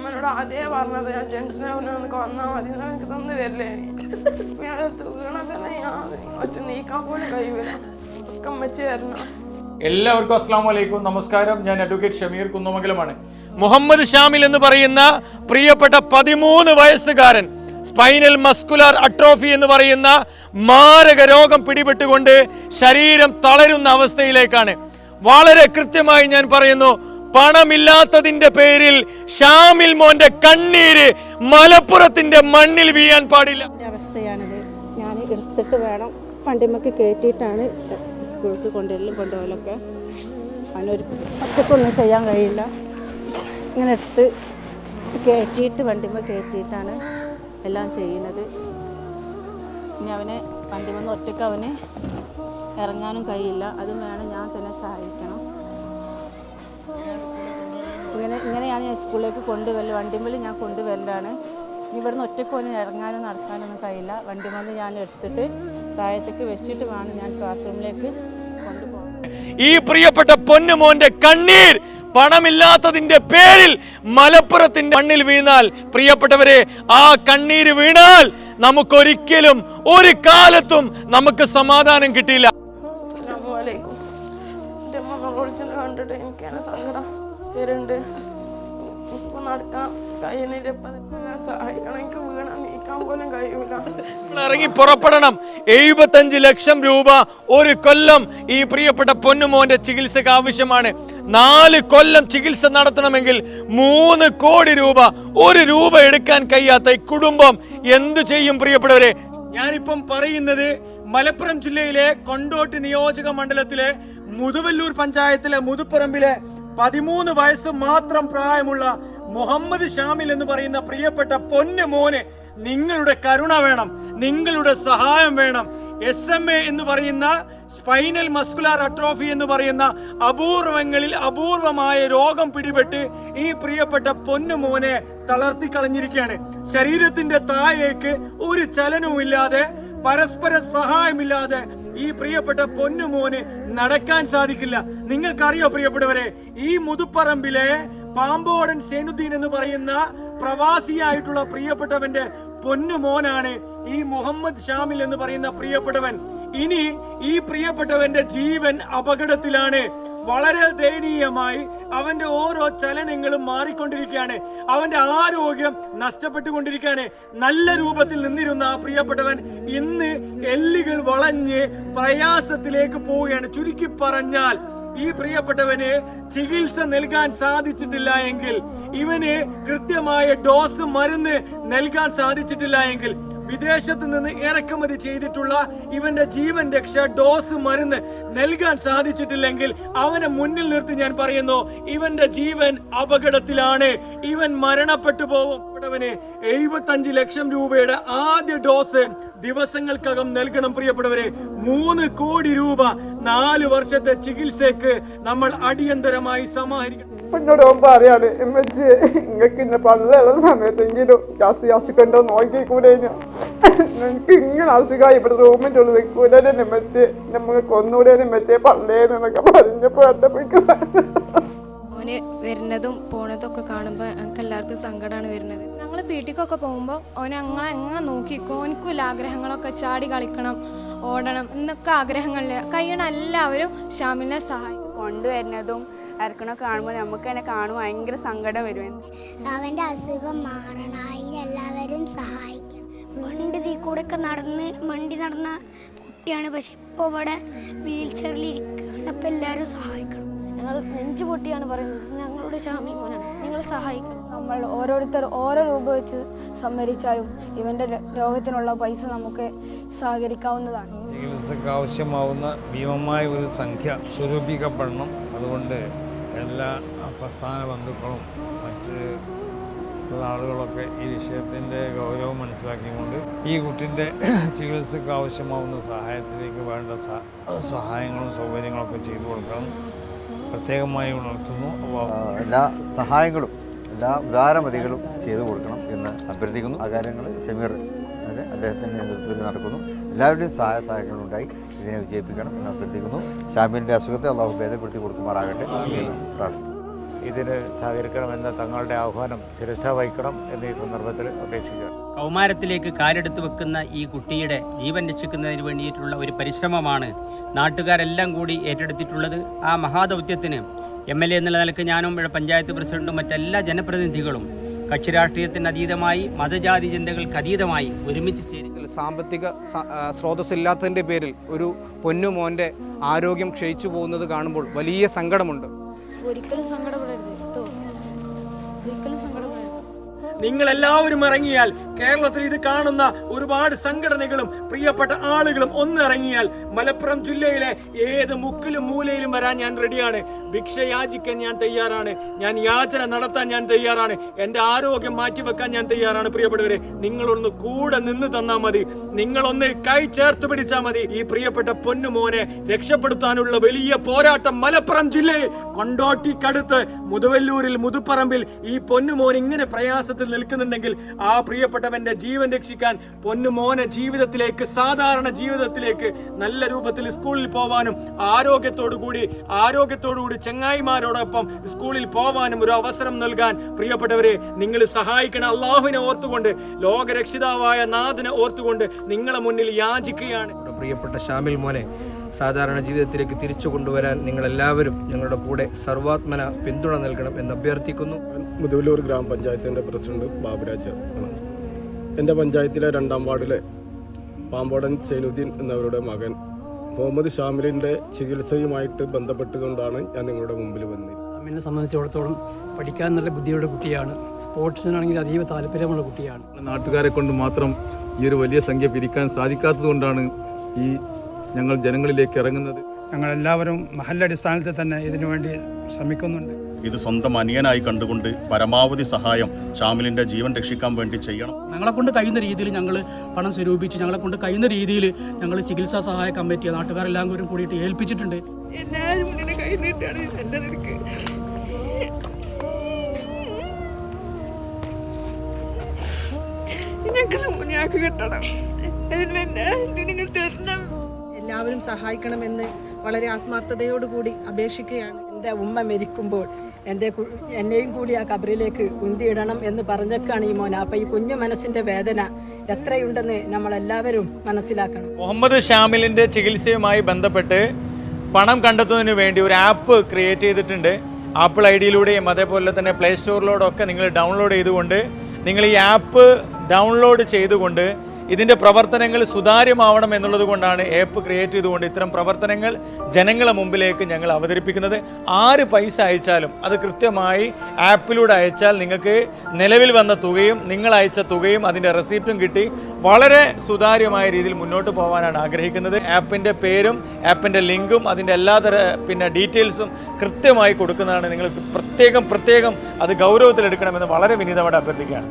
അമ്മനോട് ആദ്യമേ പറഞ്ഞത് ഞാൻ ജെൻസിനെ അവനൊന്ന് വന്നാൽ മതി എന്നാൽ എനിക്ക് തന്നു വരില്ലേ ഞാൻ ഒറ്റ എല്ലാവർക്കും അസ്സാം വലൈക്കും നമസ്കാരം. ഞാൻ അഡ്വക്കേറ്റ് ഷമീർ കുന്നമംഗലമാണ്. മുഹമ്മദ് ഷാമിൽ എന്ന് പറയുന്ന പ്രിയപ്പെട്ട പതിമൂന്ന് വയസ്സുകാരൻ സ്പൈനൽ മസ്കുലാർ അട്രോഫി എന്ന് പറയുന്ന മാരക രോഗം പിടിപെട്ടുകൊണ്ട് ശരീരം തളരുന്ന അവസ്ഥയിലേക്കാണ്. വളരെ കൃത്യമായി ഞാൻ പറയുന്നു പണമില്ലാത്തതിന്റെ പേരിൽ ഷാമിൽ മോന്റെ കണ്ണീര് മലപ്പുറത്തിന്റെ മണ്ണിൽ വീഴാൻ പാടില്ല. അവസ്ഥയാണിത്. ഞാൻ എടുത്തിട്ട് വേണം പണ്ടിമക്ക് കയറ്റിയിട്ടാണ് സ്കൂൾക്ക് കൊണ്ടുവരലും കൊണ്ടുപോകലൊക്കെ. അവനൊരു ഒറ്റക്കൊന്നും ചെയ്യാൻ കഴിയില്ല. ഇങ്ങനെ എടുത്ത് കയറ്റിയിട്ട് വണ്ടിമ കയറ്റിയിട്ടാണ് എല്ലാം ചെയ്യുന്നത്. ഇനി അവനെ വണ്ടിമെന്ന് ഒറ്റയ്ക്ക് അവന് ഇറങ്ങാനും കഴിയില്ല. അതും വേണം ഞാൻ തന്നെ സഹായിക്കണം. ഇങ്ങനെ ഇങ്ങനെയാണ് ഞാൻ സ്കൂളിലേക്ക് കൊണ്ടുവരൽ വണ്ടിമേൽ ഞാൻ കൊണ്ടുവരലാണ്. ഇവിടുന്ന് ഒറ്റയ്ക്ക് ഒന്നും ഇറങ്ങാനോ നടക്കാനൊന്നും കഴിയില്ല. വണ്ടിമന്ന് ഞാൻ എടുത്തിട്ട് താഴത്തേക്ക് വെച്ചിട്ട് വേണം ഞാൻ ക്ലാസ് റൂമിലേക്ക് കൊണ്ടുപോകാൻ. ഈ പ്രിയപ്പെട്ട പൊന്നുമോന്റെ കണ്ണീർ പണമില്ലാത്തതിന്റെ പേരിൽ മലപ്പുറത്തിന്റെ മണ്ണിൽ വീണാൽ പ്രിയപ്പെട്ടവരെ ആ കണ്ണീര് വീണാൽ നമുക്കൊരിക്കലും ഒരു കാലത്തും നമുക്ക് സമാധാനം കിട്ടിയില്ല. കണ്ടിട്ട് സങ്കടം. വരുന്നുണ്ട് ഇപ്പൊ നടക്കാൻ കഴിയുന്നില്ല ഇപ്പം എന്നെ സഹായിക്കണം. എനിക്ക് വീണാൽ നീക്കാൻ പോലും കഴിയൂല. ഇറങ്ങി പുറപ്പെടണം. എഴുപത്തഞ്ച് ലക്ഷം രൂപ ഒരു കൊല്ലം ഈ പ്രിയപ്പെട്ട പൊന്നുമോന്റെ ചികിത്സക്ക് ആവശ്യമാണ്. നാല് കൊല്ലം ചികിത്സ നടത്തണമെങ്കിൽ മൂന്ന് കോടി രൂപ ഒരു രൂപ എടുക്കാൻ കഴിയാത്ത ഈ കുടുംബം എന്തു ചെയ്യും പ്രിയപ്പെട്ടവരെ? ഞാനിപ്പം പറയുന്നത് മലപ്പുറം ജില്ലയിലെ കൊണ്ടോട്ട് നിയോജക മണ്ഡലത്തിലെ മുതുവല്ലൂർ പഞ്ചായത്തിലെ മുതുപ്പറമ്പിലെ പതിമൂന്ന് വയസ്സ് മാത്രം പ്രായമുള്ള മുഹമ്മദ് ഷാമിൽ എന്ന് പറയുന്ന പ്രിയപ്പെട്ട പൊന്നു മോന് നിങ്ങളുടെ കരുണ വേണം നിങ്ങളുടെ സഹായം വേണം. എസ് എം എ എന്ന് പറയുന്ന സ്പൈനൽ മസ്കുലാർ അട്രോഫി എന്ന് പറയുന്ന അപൂർവങ്ങളിൽ അപൂർവമായ രോഗം പിടിപെട്ട് ഈ പ്രിയപ്പെട്ട പൊന്നു മോനെ തളർത്തി കളഞ്ഞിരിക്കുകയാണ്. ശരീരത്തിന്റെ താഴേക്ക് ഒരു ചലനവുമില്ലാതെ പരസ്പര സഹായമില്ലാതെ ഈ പ്രിയപ്പെട്ട പൊന്നുമോന് നടക്കാൻ സാധിക്കില്ല. നിങ്ങൾക്കറിയോ പ്രിയപ്പെട്ടവരെ ഈ മുതുപ്പറമ്പിലെ പാമ്പോടൻ സേനുദ്ദീൻ എന്ന് പറയുന്ന പ്രവാസിയായിട്ടുള്ള പ്രിയപ്പെട്ടവന്റെ പൊന്നുമോനാണ് ഈ മുഹമ്മദ് ഷാമിൽ എന്ന് പറയുന്ന പ്രിയപ്പെട്ടവൻ. ഇനി ഈ പ്രിയപ്പെട്ടവന്റെ ജീവൻ അപകടത്തിലാണ്. വളരെ ദയനീയമായി അവന്റെ ഓരോ ചലനങ്ങളും മാറിക്കൊണ്ടിരിക്കുകയാണ്. അവന്റെ ആരോഗ്യം നഷ്ടപ്പെട്ടുകൊണ്ടിരിക്കുകയാണ്. നല്ല രൂപത്തിൽ നിന്നിരുന്ന ആ പ്രിയപ്പെട്ടവൻ ഇന്ന് എല്ലുകൾ വളഞ്ഞ് പ്രയാസത്തിലേക്ക് പോവുകയാണ്. ചുരുക്കി പറഞ്ഞാൽ ഈ പ്രിയപ്പെട്ടവന് ചികിത്സ നൽകാൻ സാധിച്ചിട്ടില്ല എങ്കിൽ ഇവന് കൃത്യമായ ഡോസ് മരുന്ന് നൽകാൻ സാധിച്ചിട്ടില്ല എങ്കിൽ വിദേശത്ത് നിന്ന് ഇറക്കുമതി ചെയ്തിട്ടുള്ള ഇവന്റെ ജീവൻ രക്ഷ ഡോസ് മരുന്ന് നൽകാൻ സാധിച്ചിട്ടില്ലെങ്കിൽ അവനെ മുന്നിൽ നിർത്തി ഞാൻ പറയുന്നു ഇവന്റെ ജീവൻ അപകടത്തിലാണ്. ഇവൻ മരണപ്പെട്ടു പോകും പ്രിയപ്പെട്ടവന് എഴുപത്തഞ്ച് ലക്ഷം രൂപയുടെ ആദ്യ ഡോസ് ദിവസങ്ങൾക്കകം നൽകണം പ്രിയപ്പെട്ടവരെ. മൂന്ന് കോടി രൂപ നാല് വർഷത്തെ ചികിത്സക്ക് നമ്മൾ അടിയന്തരമായി സമാഹരിക്കണം എന്നോട് ഓൻ സമയത്തെങ്കിലും ജാസ്തി അസുഖമുണ്ടോ നോക്കിക്കൂടെ നിനക്ക് ഇങ്ങനെ അസുഖമായി ഇവിടെ റൂമിന്റെ ഉള്ളിൽ നിൽക്കൂലെ എമ്മച്ചി നമുക്ക് കൊന്നൂടെ എമ്മച്ചേ പള്ളേന്നൊക്കെ പറഞ്ഞപ്പോ എന്റെ ഓന് വരുന്നതും പോണതും ഒക്കെ കാണുമ്പോൾ ഞങ്ങൾക്ക് എല്ലാവർക്കും സങ്കടമാണ് വരുന്നത്. ഞങ്ങൾ പീട്ടിക്കൊക്കെ പോകുമ്പോൾ ഓൻ അങ്ങനെ അങ്ങനെ നോക്കിക്കോ ഓനക്കുമില്ല ആഗ്രഹങ്ങളൊക്കെ ചാടി കളിക്കണം ഓടണം എന്നൊക്കെ ആഗ്രഹങ്ങളിൽ കഴിയണ എല്ലാവരും ഷാമിലിനെ സഹായിക്കും. കൊണ്ടുവരുന്നതും ഇറക്കണമൊക്കെ കാണുമ്പോൾ നമുക്ക് തന്നെ കാണുമ്പോൾ ഭയങ്കര സങ്കടം വരും. അവന്റെ അസുഖം മാറണം അതിനെല്ലാവരും സഹായിക്കണം. പണ്ട് ഇതിൽ കൂടെ ഒക്കെ നടന്ന് മണ്ടി നടന്ന കുട്ടിയാണ് പക്ഷെ ഇപ്പോൾ ഇവിടെ വീൽ ചെയറിൽ ഇരിക്കുകയാണ്. അപ്പം എല്ലാവരും സഹായിക്കണം. ഞങ്ങൾ നെഞ്ചു പൊട്ടിയാണ് പറയുന്നത്. ഞങ്ങളുടെ ഷാമി മോനാണ്. നിങ്ങൾ സഹായിക്കണം. നമ്മൾ ഓരോരുത്തർ ഓരോ രൂപ വെച്ച് സംഭരിച്ചാലും ഇവന്റെ രോഗത്തിനുള്ള പൈസ നമുക്ക് സഹകരിക്കാവുന്നതാണ്. ചികിത്സക്ക് ആവശ്യമാവുന്ന ഭീമമായ ഒരു സംഖ്യ സ്വരൂപിക്കപ്പെടണം. അതുകൊണ്ട് എല്ലാ പ്രസ്ഥാന ബന്ധുക്കളും മറ്റ് ആളുകളൊക്കെ ഈ വിഷയത്തിന്റെ ഗൗരവം മനസ്സിലാക്കിക്കൊണ്ട് ഈ കുട്ടിന്റെ ചികിത്സക്ക് ആവശ്യമാവുന്ന സഹായത്തിലേക്ക് വേണ്ട സഹായങ്ങളും സൗകര്യങ്ങളൊക്കെ ചെയ്തു കൊടുക്കണം. പ്രത്യേകമായി ഉണർത്തുന്നു. അപ്പോൾ എല്ലാ സഹായങ്ങളും എല്ലാ ഉദാരമതികളും ചെയ്തു കൊടുക്കണം എന്ന് അഭ്യർത്ഥിക്കുന്നു. ആ കാര്യങ്ങൾ ഷമീർ അതെ അദ്ദേഹത്തിന്റെ നേതൃത്വത്തിൽ നടക്കുന്നു. എല്ലാവരുടെയും സഹായ സഹായങ്ങളുണ്ടായി. ഇതിനെ വിജയിപ്പിക്കണം എന്ന് അഭ്യർത്ഥിക്കുന്നു. ഷാമിലിന്റെ അസുഖത്തെ അള്ളാഹു ഭേദപ്പെടുത്തി കൊടുക്കുമാറാകട്ടെ. പ്രാർത്ഥിക്കുന്നു. ഇതിന് സഹകരിക്കണമെന്ന തങ്ങളുടെ ആഹ്വാനം ശിരസ വഹിക്കണം എന്ന് ഈ സന്ദർഭത്തിൽ അപേക്ഷിക്കുകയാണ്. കൗമാരത്തിലേക്ക് കാലെടുത്ത് വെക്കുന്ന ഈ കുട്ടിയുടെ ജീവൻ രക്ഷിക്കുന്നതിന് വേണ്ടിയിട്ടുള്ള ഒരു പരിശ്രമമാണ് നാട്ടുകാരെല്ലാം കൂടി ഏറ്റെടുത്തിട്ടുള്ളത്. ആ മഹാദൗത്യത്തിന് എം എൽ എ എന്നുള്ള നിലയ്ക്ക് ഞാനും ഇവിടെ പഞ്ചായത്ത് പ്രസിഡന്റും മറ്റെല്ലാ ജനപ്രതിനിധികളും കക്ഷി രാഷ്ട്രീയത്തിന് അതീതമായി മതജാതി ചിന്തകൾക്ക് അതീതമായി ഒരുമിച്ച് ചേരുക സാമ്പത്തിക സ്രോതസ്സില്ലാത്തതിന്റെ പേരിൽ ഒരു പൊന്നുമോന്റെ ആരോഗ്യം ക്ഷയിച്ചു പോകുന്നത് കാണുമ്പോൾ വലിയ സങ്കടമുണ്ട്. ഒരിക്കലും സങ്കടപ്പെടരുത് കേട്ടോ. ഒരിക്കലും സങ്കടപ്പെടരുത്. നിങ്ങൾ എല്ലാവരും ഇറങ്ങിയാൽ കേരളത്തിൽ ഇത് കാണുന്ന ഒരുപാട് സംഘടനകളും പ്രിയപ്പെട്ട ആളുകളും ഒന്നിറങ്ങിയാൽ മലപ്പുറം ജില്ലയിലെ ഏത് മുക്കിലും മൂലയിലും വരാൻ ഞാൻ റെഡിയാണ്. ഭിക്ഷ യാചിക്കാൻ ഞാൻ തയ്യാറാണ്. ഞാൻ യാചന നടത്താൻ ഞാൻ തയ്യാറാണ്. എന്റെ ആരോഗ്യം മാറ്റിവെക്കാൻ ഞാൻ തയ്യാറാണ്. പ്രിയപ്പെട്ടവരെ നിങ്ങളൊന്ന് കൂടെ നിന്ന് തന്നാൽ മതി. നിങ്ങളൊന്ന് കൈ ചേർത്ത് പിടിച്ചാൽ മതി. ഈ പ്രിയപ്പെട്ട പൊന്നുമോനെ രക്ഷപ്പെടുത്താനുള്ള വലിയ പോരാട്ടം മലപ്പുറം ജില്ലയിൽ കൊണ്ടോട്ടിക്കടുത്ത് മുതുവല്ലൂരിൽ മുതുപ്പറമ്പിൽ ഈ പൊന്നുമോൻ ഇങ്ങനെ പ്രയാസത്തിൽ നിൽക്കുന്നുണ്ടെങ്കിൽ ആ പ്രിയപ്പെട്ടവന്റെ ജീവൻ രക്ഷിക്കാൻ പൊന്നു പൊന്നുമോനെ ജീവിതത്തിലേക്ക് സാധാരണ ജീവിതത്തിലേക്ക് നല്ല രൂപത്തിൽ സ്കൂളിൽ പോവാനും ആരോഗ്യത്തോടു കൂടി ആരോഗ്യത്തോടു കൂടി ചങ്ങായിമാരോടൊപ്പം സ്കൂളിൽ പോവാനും ഒരു അവസരം നൽകാൻ പ്രിയപ്പെട്ടവരെ നിങ്ങൾ സഹായിക്കണം. അള്ളാഹുവിനെ ഓർത്തുകൊണ്ട് ലോകരക്ഷിതാവായ നാഥനെ ഓർത്തുകൊണ്ട് നിങ്ങളെ മുന്നിൽ യാചിക്കുകയാണ്. പ്രിയപ്പെട്ട ഷാമിൽ മോനെ സാധാരണ ജീവിതത്തിലേക്ക് തിരിച്ചു കൊണ്ടുവരാൻ നിങ്ങളെല്ലാവരും ഞങ്ങളുടെ കൂടെ സർവാത്മന പിന്തുണ നൽകണം എന്ന് അഭ്യർത്ഥിക്കുന്നു. മുതുവല്ലൂർ ഗ്രാമപഞ്ചായത്തിന്റെ പ്രസിഡന്റ് ബാബുരാജ്. ആണ് എന്റെ പഞ്ചായത്തിലെ രണ്ടാം വാർഡിലെ പാമ്പോടൻ സൈനുദ്ദീൻ എന്നവരുടെ മകൻ. മുഹമ്മദ് ഷാമിലിന്റെ ചികിത്സയുമായിട്ട് ബന്ധപ്പെട്ടുകൊണ്ടാണ് ഞാൻ നിങ്ങളുടെ മുമ്പിൽ വന്നത്. എന്നെ സംബന്ധിച്ചിടത്തോളം പഠിക്കാൻ നല്ല ബുദ്ധിയുള്ള കുട്ടിയാണ്. സ്പോർട്സിനാണെങ്കിൽ അതീവ താല്പര്യമുള്ള കുട്ടിയാണ്. നാട്ടുകാരെ കൊണ്ട് മാത്രം ഈ ഒരു വലിയ സംഖ്യ പിരിക്കാൻ സാധിക്കാത്തത് കൊണ്ടാണ് ഈ ഞങ്ങൾ ജനങ്ങളിലേക്ക് ഇറങ്ങുന്നത്. ഞങ്ങളെല്ലാവരും മഹല്ലടിസ്ഥാനത്തിൽ തന്നെ ഇതിനുവേണ്ടി ശ്രമിക്കുന്നുണ്ട്. ഇത് സ്വന്തം അനിയനായി കണ്ടുകൊണ്ട് പരമാവധി സഹായം ഷാമിലിന്റെ ജീവൻ രക്ഷിക്കാൻ വേണ്ടി ചെയ്യണം. ഞങ്ങളെ കൊണ്ട് കഴിയുന്ന രീതിയിൽ ഞങ്ങൾ പണം സ്വരൂപിച്ച് ഞങ്ങളെ കൊണ്ട് കഴിയുന്ന രീതിയിൽ ഞങ്ങൾ ചികിത്സാ സഹായ കമ്മിറ്റി നാട്ടുകാരെല്ലാം കൂടി കൂടിയിട്ട് ഏൽപ്പിച്ചിട്ടുണ്ട്. എല്ലാവരും ഇങ്ങനെ കൈ നീട്ടാണ് എന്റെ നിനക്ക്. ഞങ്ങളെ മുന്നാക്ക് കിട്ടണം. നിങ്ങൾ തരണം? എല്ലാവരും സഹായിക്കണമെന്ന് വളരെ ആത്മാർത്ഥതയോടുകൂടി അപേക്ഷിക്കുകയാണ്. എന്റെ ഉമ്മ മരിക്കുമ്പോൾ എന്റെ എന്നെയും കൂടി ആ കബറിലേക്ക് ഉന്തിയിടണം എന്ന് പറഞ്ഞേക്കാണ് ഈ മോന അപ്പം ഈ കുഞ്ഞു മനസ്സിന്റെ വേദന എത്രയുണ്ടെന്ന് നമ്മളെല്ലാവരും മനസ്സിലാക്കണം. മുഹമ്മദ് ഷാമിലിന്റെ ചികിത്സയുമായി ബന്ധപ്പെട്ട് പണം കണ്ടെത്തുന്നതിന് വേണ്ടി ഒരു ആപ്പ് ക്രിയേറ്റ് ചെയ്തിട്ടുണ്ട്. ആപ്പിൾ ഐ ഡിയിലൂടെയും അതേപോലെ തന്നെ പ്ലേ സ്റ്റോറിലൂടെ ഒക്കെ നിങ്ങൾ ഡൗൺലോഡ് ചെയ്തുകൊണ്ട് നിങ്ങൾ ഈ ആപ്പ് ഡൗൺലോഡ് ചെയ്തുകൊണ്ട് ഇതിന്റെ പ്രവർത്തനങ്ങൾ സുതാര്യമാവണം എന്നുള്ളത് കൊണ്ടാണ് ആപ്പ് ക്രിയേറ്റ് ചെയ്തുകൊണ്ട് ഇത്തരം പ്രവർത്തനങ്ങൾ ജനങ്ങളെ മുമ്പിലേക്ക് ഞങ്ങൾ അവതരിപ്പിക്കുന്നത്. ആര് പൈസ അയച്ചാലും അത് കൃത്യമായി ആപ്പിലൂടെ അയച്ചാൽ നിങ്ങൾക്ക് നിലവിൽ വന്ന തുകയും നിങ്ങൾ അയച്ച തുകയും അതിന്റെ റെസിപ്റ്റും കിട്ടി. വളരെ സുതാര്യമായ രീതിയിൽ മുന്നോട്ട് പോകാനാണ് ആഗ്രഹിക്കുന്നത്. ആപ്പിന്റെ പേരും ആപ്പിന്റെ ലിങ്കും അതിന്റെ എല്ലാ തര പിന്നെ ഡീറ്റെയിൽസും കൃത്യമായി കൊടുക്കുന്നതാണ് നിങ്ങൾ പ്രത്യേകം പ്രത്യേകം അത് ഗൗരവത്തിലെടുക്കണമെന്ന് വളരെ വിനീതമായിട്ട് അഭ്യർത്ഥിക്കുകയാണ്.